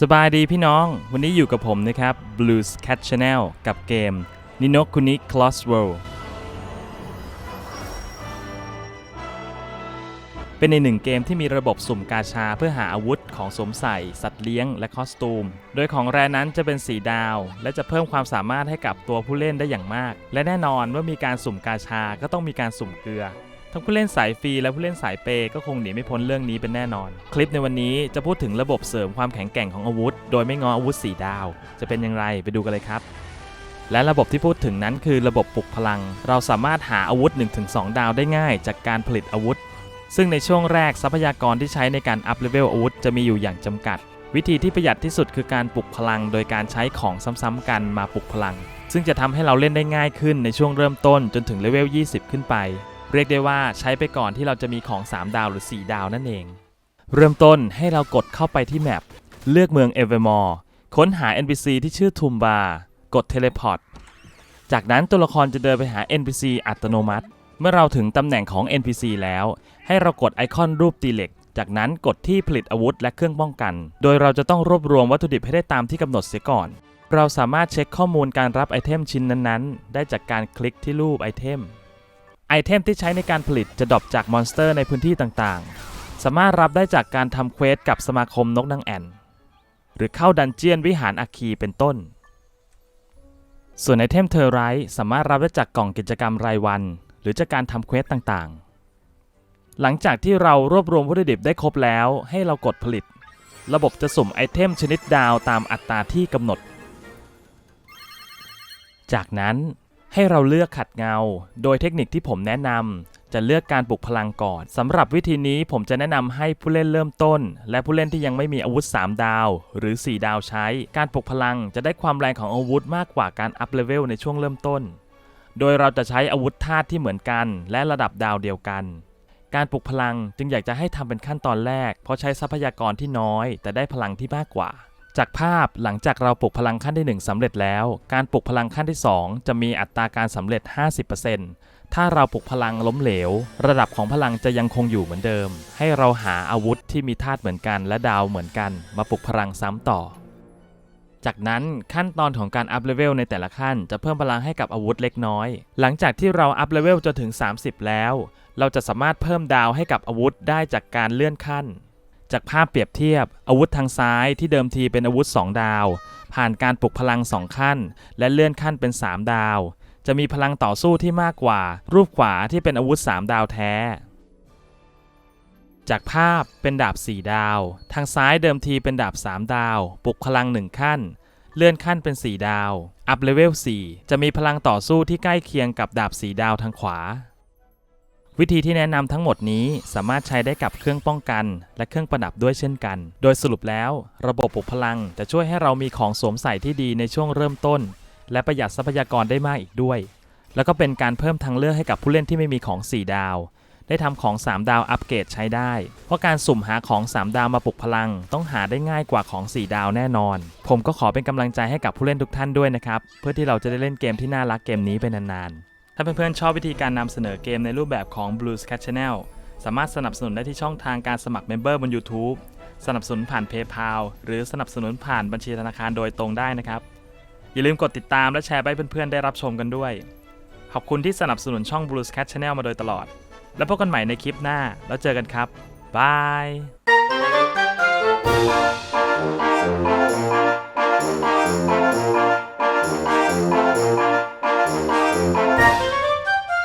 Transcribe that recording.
สบายดีพี่น้อง วันนี้อยู่กับผมนะครับ Blues Cat Channel กับเกม Nino Kuni Cross World เป็นในหนึ่งเกมที่มีระบบสุ่มกาชาเพื่อหาอาวุธของสวมใส่ สัตว์เลี้ยง และคอสตูม โดยของแรนั้นจะเป็นสีดาว และจะเพิ่มความสามารถให้กับตัวผู้เล่นได้อย่างมาก และแน่นอนว่ามีการสุ่มกาชาก็ต้องมีการสุ่มเกลือ ทั้งผู้เล่นสายฟรีและผู้เล่นสายเปย์ก็คงหนีไม่พ้นเรื่องนี้เป็นแน่นอน คลิปในวันนี้จะพูดถึงระบบเสริมความแข็งแกร่งของอาวุธ โดยไม่งออาวุธ 4 ดาว จะเป็นอย่างไรไปดูกันเลยครับ และระบบที่พูดถึงนั้นคือระบบปลุกพลัง เราสามารถหาอาวุธ 1-2 ดาวได้ง่าย จากการผลิตอาวุธ ซึ่งในช่วงแรกทรัพยากรที่ใช้ในการอัพเลเวลอาวุธจะมีอยู่อย่างจำกัด วิธีที่ประหยัดที่สุดคือการปลุกพลัง โดยการใช้ของซ้ำๆกันมาปลุกพลัง ซึ่งจะทำให้เราเล่นได้ง่ายขึ้นในช่วงเริ่มต้นจนถึงเลเวล 20 ขึ้นไป เรียกได้ว่าใช้ไปก่อนที่เราจะมีของ 3 ดาวหรือ 4 ดาวนั่นเอง เริ่มต้นให้เรากดเข้าไปที่แมปเลือกเมืองเอเวอร์มอร์ค้นหา NPC ที่ชื่อทูมบากดเทเลพอร์ตจากนั้นตัวละครจะเดินไปหา NPC อัตโนมัติ เมื่อเราถึงตำแหน่งของ NPC แล้ว ให้เรากดไอคอนรูปตีเหล็ก จากนั้นกดที่ผลิตอาวุธและเครื่องป้องกัน โดยเราจะต้องรวบรวมวัตถุดิบให้ได้ตามที่กำหนดเสียก่อน เราสามารถเช็คข้อมูลการรับไอเทมชิ้นนั้นๆ ได้จากการคลิกที่รูปไอเทม ไอเทมที่ใช้ในการผลิตจะดรอปจากมอนสเตอร์ในพื้นที่ต่างๆ สามารถรับได้จากการทำเควสกับสมาคมนกนางแอ่น หรือเข้าดันเจียนวิหารอัคคีเป็นต้น ส่วนไอเทมเทอร์ไรท์สามารถรับได้จากกล่องกิจกรรมรายวัน หรือจากการทำเควสต่างๆ หลังจากที่เรารวบรวมวัตถุดิบได้ครบแล้ว ให้เรากดผลิต ระบบจะสุ่มไอเทมชนิดดาวตามอัตราที่กำหนด จากนั้น ให้เราเลือกขัดเงา โดยเทคนิคที่ผมแนะนำจะเลือกการปลุกพลังก่อนสำหรับวิธีนี้ผมจะแนะนำให้ผู้เล่นเริ่มต้น และผู้เล่นที่ยังไม่มีอาวุธ 3 ดาว หรือ 4 ดาวใช้ การปลุกพลังจะได้ความแรงของอาวุธมากกว่าการอัพเลเวลในช่วงเริ่มต้น โดยเราจะใช้อาวุธธาตุที่เหมือนกัน และระดับดาวเดียวกันการปลุกพลังจึงอยากจะให้ทำเป็นขั้นตอนแรก เพราะใช้ทรัพยากรที่น้อย แต่ได้พลังที่มากกว่า จากภาพหลังจากเราปลุกพลังขั้นที่ 1สำเร็จแล้ว การปลุกพลังขั้นที่ 2 จะมีอัตราการสำเร็จ 50%ถ้าเราปลุกพลังล้มเหลว ระดับของพลังจะยังคงอยู่เหมือนเดิม ให้เราหาอาวุธที่มีธาตุเหมือนกันและดาวเหมือนกัน มาปลุกพลังซ้ำต่อ จากนั้นขั้นตอนของการอัพเลเวลในแต่ละขั้น จะเพิ่มพลังให้กับอาวุธเล็กน้อย หลังจากที่เราอัพเลเวลจนถึง 30 แล้ว เราจะสามารถเพิ่มดาวให้กับอาวุธได้จากการเลื่อนขั้น จากภาพเปรียบเทียบ อาวุธทางซ้ายที่เดิมทีเป็นอาวุธ 2 ดาว ผ่านการปลุกพลัง 2 ขั้น และเลื่อนขั้นเป็น 3 ดาว จะมีพลังต่อสู้ที่มากกว่า รูปขวาที่เป็นอาวุธ 3 ดาวแท้ จากภาพเป็นดาบ 4 ดาว ทางซ้ายเดิมทีเป็นดาบ 3 ดาว ปลุกพลัง 1 ขั้น เลื่อนขั้นเป็น 4 ดาว อัพเลเวล 4 จะมีพลังต่อสู้ที่ใกล้เคียงกับดาบ 4 ดาวทางขวา วิธีที่แนะนำทั้งหมดนี้สามารถใช้ได้กับเครื่องป้องกัน และเครื่องประดับด้วยเช่นกัน โดยสรุปแล้ว ระบบปลุกพลังจะช่วยให้เรามีของสวมใส่ที่ดีในช่วงเริ่มต้น และประหยัดทรัพยากรได้มากอีกด้วย แล้วก็เป็นการเพิ่มทางเลือกให้กับผู้เล่นที่ไม่มีของ 4 ดาว ได้ทำของ 3 ดาวอัปเกรดใช้ได้ เพราะการสุ่มหาของ 3 ดาวมาปลุกพลัง ต้องหาได้ง่ายกว่าของ 4 ดาวแน่นอน ผมก็ขอเป็นกำลังใจให้กับผู้เล่นทุกท่านด้วยนะครับเพื่อที่เราจะได้เล่นเกมที่น่ารักเกมนี้ไปนานๆ ถ้าเพื่อนๆชอบวิธีการนำเสนอเกมในรูปแบบของ Blues Cat Channel สามารถสนับสนุนได้ที่ช่องทางการสมัครเมมเบอร์บน YouTube สนับสนุนผ่าน PayPal หรือสนับสนุนผ่านบัญชีธนาคารโดยตรงได้นะครับ อย่าลืมกดติดตามและแชร์ไปให้เพื่อนๆได้รับชมกันด้วย ขอบคุณที่สนับสนุนช่อง Blues Cat Channel มาโดยตลอด แล้วพบกันใหม่ในคลิปหน้าแล้วเจอกันครับบาย